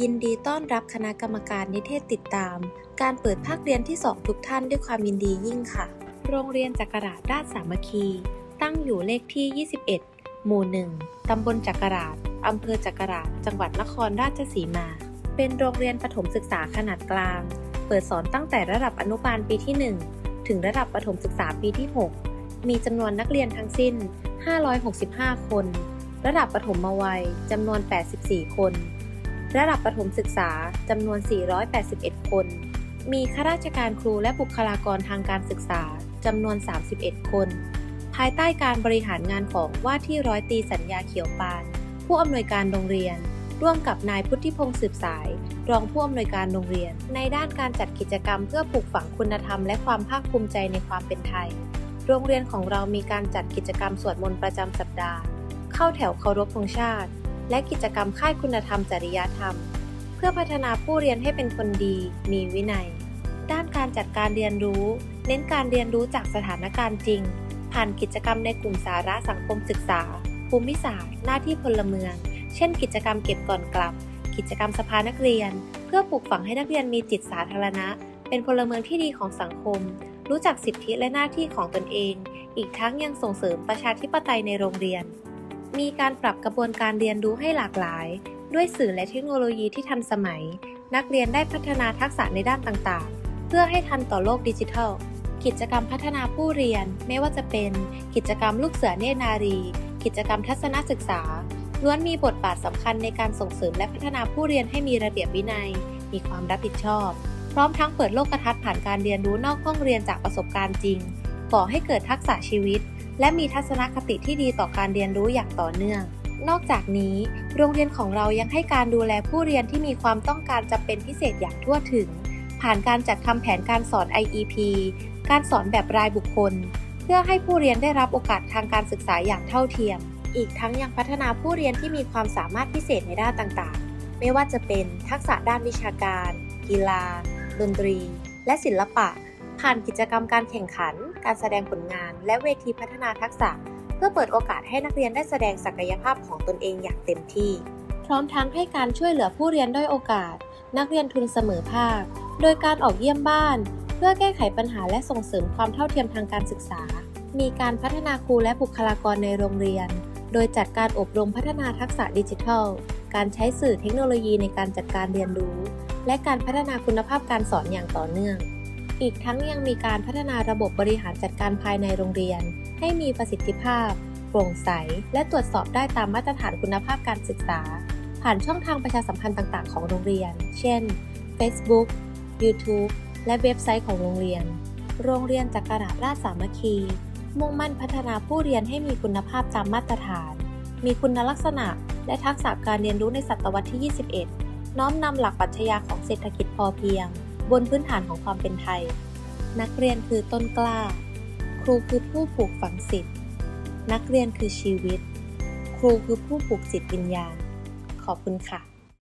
ยินดีต้อนรับคณะกรรมการนิเทศติดตาม การเปิดภาคเรียนที่ 2 ทุกท่านด้วยความยินดียิ่งค่ะ โรงเรียนจักราชราชสามัคคี ตั้งอยู่เลขที่ 21 หมู่ 1 ตำบลจักราชอำเภอจักราช จังหวัดนครราชสีมา เป็นโรงเรียนประถมศึกษาขนาดกลาง เปิดสอนตั้งแต่ระดับอนุบาลปีที่ 1 ถึงระดับประถมศึกษาปีที่ 6 มีจำนวนนักเรียนทั้งสิ้น 565 คน ระดับประถมวัยจำนวน 84 คน ระดับประถมศึกษาจำนวน 481 คน มีข้าราชการครูและบุคลากรทางการศึกษาจำนวน 31 คน ภายใต้การบริหารงานของว่าที่ร้อยตีสัญญาเขียวปาน ผู้อำนวยการโรงเรียน ร่วมกับนายพุทธิพงศ์สืบสาย รองผู้อำนวยการโรงเรียน ในด้านการจัดกิจกรรมเพื่อปลูกฝังคุณธรรมและความภาคภูมิใจในความเป็นไทย โรงเรียนของเรามีการจัดกิจกรรมสวดมนต์ประจำสัปดาห์ เข้าแถวเคารพธงชาติ และกิจกรรมค่ายคุณธรรมจริยธรรม เพื่อพัฒนาผู้เรียนให้เป็นคนดี มีวินัย ด้านการจัดการเรียนรู้ เน้นการเรียนรู้จากสถานการณ์จริง ผ่านกิจกรรมในกลุ่มสาระสังคมศึกษา ภูมิศาสตร์ หน้าที่พลเมือง เช่น กิจกรรมเก็บก่อนกลับ กิจกรรมสภานักเรียน เพื่อปลูกฝังให้นักเรียนมีจิตสาธารณะ เป็นพลเมืองที่ดีของสังคม รู้จักสิทธิและหน้าที่ของตนเอง อีกทั้งยังส่งเสริมประชาธิปไตยในโรงเรียน มีการปรับกระบวนการเรียนรู้ให้หลากหลาย ด้วยสื่อและเทคโนโลยีที่ทันสมัย นักเรียนได้พัฒนาทักษะในด้านต่างๆ เพื่อให้ทันต่อโลกดิจิทัล กิจกรรมพัฒนาผู้เรียน ไม่ว่าจะเป็นกิจกรรมลูกเสือเนตรนารี กิจกรรมทัศนศึกษา ล้วนมีบทบาทสำคัญในการส่งเสริมและพัฒนาผู้เรียนให้มีระเบียบวินัย มีความรับผิดชอบ พร้อมทั้งเปิดโลกทัศน์ผ่านการเรียนรู้นอกห้องเรียนจากประสบการณ์จริง ก่อให้เกิดทักษะชีวิต และมีทัศนคติที่ดีต่อการเรียนรู้อย่างต่อเนื่อง นอกจากนี้ โรงเรียนของเรายังให้การดูแลผู้เรียนที่มีความต้องการจำเป็นพิเศษอย่างทั่วถึง ผ่านการจัดทำแผนการสอน IEP การสอนแบบรายบุคคล เพื่อให้ผู้เรียนได้รับโอกาสทางการศึกษาอย่างเท่าเทียม อีกทั้งยังพัฒนาผู้เรียนที่มีความสามารถพิเศษในด้านต่างๆ ไม่ว่าจะเป็นทักษะด้านวิชาการ กีฬา ดนตรี และศิลปะ ผ่านกิจกรรมการแข่งขัน การแสดงผลงาน และเวทีพัฒนาทักษะ เพื่อเปิดโอกาสให้นักเรียนได้แสดงศักยภาพของตนเองอย่างเต็มที่ พร้อมทั้งให้การช่วยเหลือผู้เรียนด้อยโอกาส นักเรียนทุนเสมอภาค โดยการออกเยี่ยมบ้าน เพื่อแก้ไขปัญหาและส่งเสริมความเท่าเทียมทางการศึกษา มีการพัฒนาครูและบุคลากรในโรงเรียน โดยจัดการอบรมพัฒนาทักษะดิจิทัล การใช้สื่อเทคโนโลยีในการจัดการเรียนรู้ และการพัฒนาคุณภาพการสอนอย่างต่อเนื่อง อีกทั้งยังมีการพัฒนาระบบบริหารจัดการภายในโรงเรียน ให้มีประสิทธิภาพ โปร่งใส และตรวจสอบได้ตามมาตรฐานคุณภาพการศึกษา ผ่านช่องทางประชาสัมพันธ์ต่าง ๆ ของโรงเรียน เช่น Facebook YouTube และเว็บไซต์ของโรงเรียน โรงเรียนจักราชราชสามัคคี มุ่งมั่นพัฒนาผู้เรียนให้มีคุณภาพตามมาตรฐาน มีคุณลักษณะและทักษะการเรียนรู้ในศตวรรษที่ 21 น้อมนำหลักปรัชญาของเศรษฐกิจพอเพียง บนพื้นฐานของความเป็นไทย นักเรียนคือต้นกล้า ครูคือผู้ปลูกฝังสิทธิ์นักเรียนคือชีวิต ครูคือผู้ปลูกจิตวิญญาณ ขอบคุณค่ะ